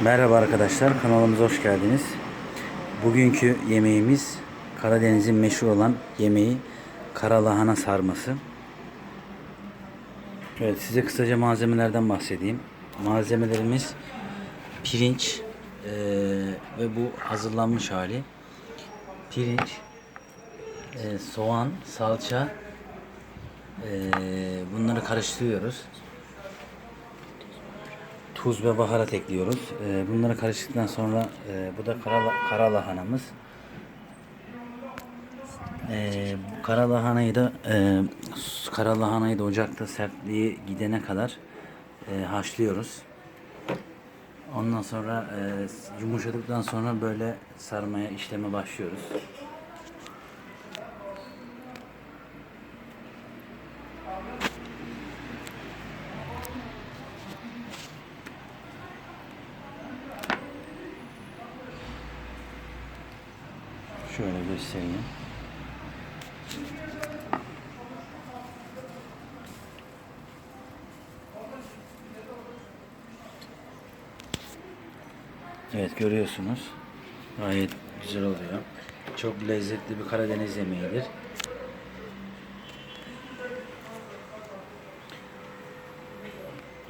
Merhaba arkadaşlar, kanalımıza hoş geldiniz. Bugünkü yemeğimiz Karadeniz'in meşhur olan yemeği karalahana sarması. Evet, size kısaca malzemelerden bahsedeyim. Malzemelerimiz pirinç eee, ve bu hazırlanmış hali. Pirinç, eee, soğan, salça, eee, bunları karıştırıyoruz tuz ve baharat ekliyoruz. Ee, bunları karıştıktan sonra e, bu da kara, kara lahanamız. Bu kara lahanayı da e, kara lahanayı da ocakta sertliği gidene kadar e, haşlıyoruz. Ondan sonra e, yumuşadıktan sonra böyle sarmaya işleme başlıyoruz. Şöyle göstereyim. Evet görüyorsunuz. Gayet güzel oluyor. Çok lezzetli bir Karadeniz yemeğidir.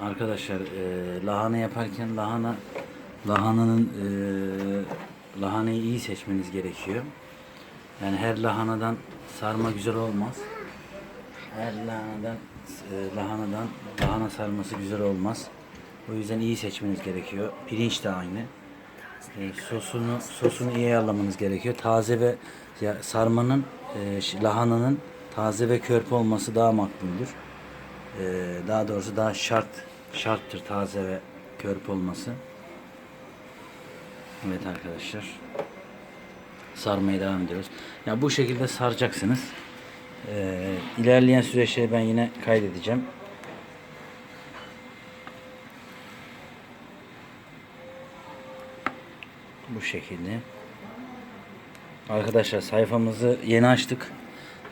Arkadaşlar e, lahana yaparken lahana lahananın e, lahanayı iyi seçmeniz gerekiyor. Yani her lahanadan sarma güzel olmaz. Her lahanadan e, lahanadan lahana sarması güzel olmaz. O yüzden iyi seçmeniz gerekiyor. Pirinç de aynı. E, sosunu sosunu iyi ayarlamanız gerekiyor. Taze ve ya, sarmanın e, lahananın taze ve körpe olması daha makbuldür. Daha doğrusu daha şart şarttır taze ve körpe olması. Evet arkadaşlar. Sarmaya devam ediyoruz. Ya bu şekilde saracaksınız. Ee, ilerleyen süreçleri ben yine kaydedeceğim. Bu şekilde. Arkadaşlar sayfamızı yeni açtık.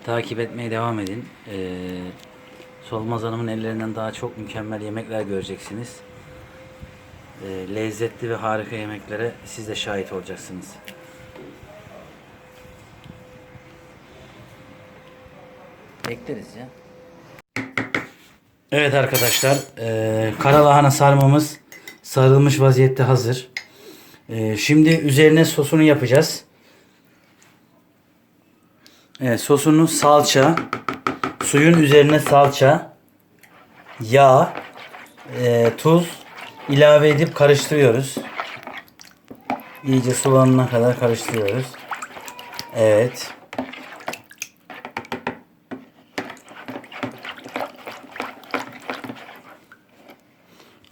Takip etmeye devam edin. Ee, Solmaz Hanım'ın ellerinden daha çok mükemmel yemekler göreceksiniz. Ee, lezzetli ve harika yemeklere siz de şahit olacaksınız. Bekleriz ya. Evet arkadaşlar, eee kara lahana sarmamız sarılmış vaziyette hazır. Eee, şimdi üzerine sosunu yapacağız. Evet, sosunu salça, suyun üzerine salça, yağ, eee, tuz ilave edip karıştırıyoruz. İyice sulanana kadar karıştırıyoruz. Evet.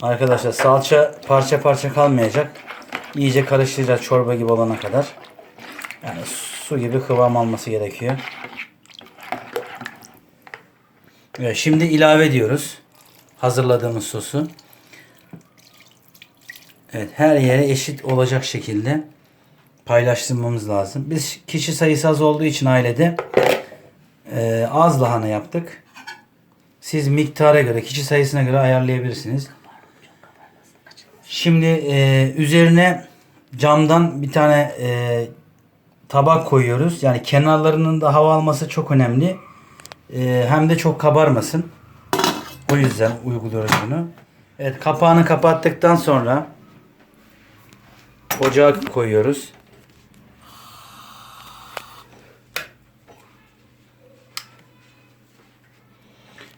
Arkadaşlar salça parça parça kalmayacak. İyice karıştıracağız çorba gibi olana kadar. Yani su gibi kıvam alması gerekiyor. Evet, şimdi ilave ediyoruz. Hazırladığımız sosu. Evet her yere eşit olacak şekilde paylaştırmamız lazım. Biz kişi sayısı az olduğu için ailede e, az lahana yaptık. Siz miktara göre, kişi sayısına göre ayarlayabilirsiniz. Şimdi e, üzerine camdan bir tane e, tabak koyuyoruz. Yani kenarlarının da hava alması çok önemli. E, hem de çok kabarmasın. O yüzden uyguluyoruz bunu. Evet kapağını kapattıktan sonra ocağa koyuyoruz.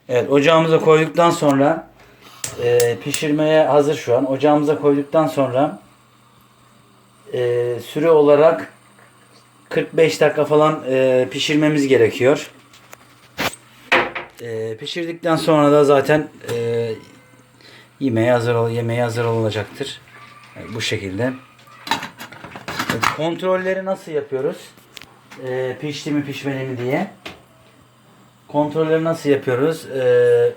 Evet ocağımıza koyduktan sonra e, pişirmeye hazır şu an. Ocağımıza koyduktan sonra e, süre olarak 45 dakika falan e, pişirmemiz gerekiyor. E, pişirdikten sonra da zaten e, yemeğe hazır yemeğe hazır olacaktır. E, bu şekilde. Kontrolleri nasıl yapıyoruz? E, pişti mi pişmedi mi diye. Kontrolleri nasıl yapıyoruz? E,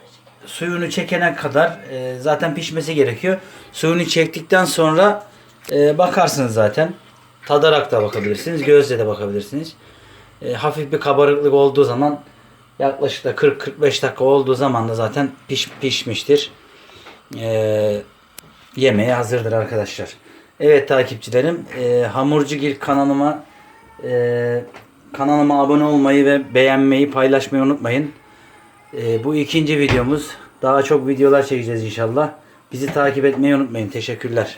suyunu çekene kadar e, zaten pişmesi gerekiyor. Suyunu çektikten sonra e, bakarsınız zaten. Tadarak da bakabilirsiniz. Gözle de bakabilirsiniz. E, hafif bir kabarıklık olduğu zaman yaklaşık da 40-45 dakika olduğu zaman da zaten piş, pişmiştir. E, yemeğe hazırdır arkadaşlar. Evet takipçilerim e, Hamurcugil kanalıma e, kanalıma abone olmayı ve beğenmeyi paylaşmayı unutmayın. E, bu ikinci videomuz. Daha çok videolar çekeceğiz inşallah. Bizi takip etmeyi unutmayın. Teşekkürler.